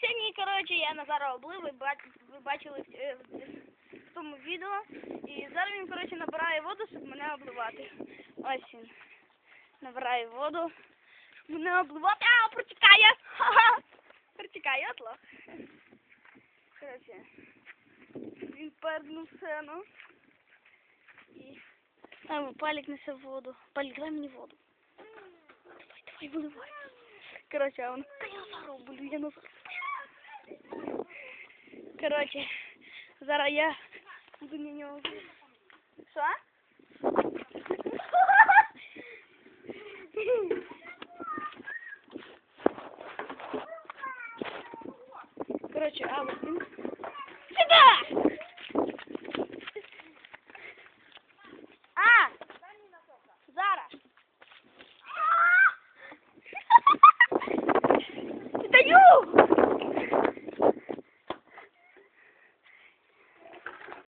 Сьогодні, коротше, я Назара облив, ви, бач- ви бачили е, в тому відео. І зараз він, коротше, набирає воду, щоб мене обливати. Ось він. Набирає воду, щоб мене обливати. А, протікає! Ха-ха! Протікає, от лох. Коротше, він пернув сцену. І... А, палік несе воду. Палік, дай мені воду. Давай, давай, виливай. Коротше, а он... Я облю, я назад. Коротше, зараз я буду на нього. Що? Коротше, а вот він. Сюда! А! Зараз. Даю!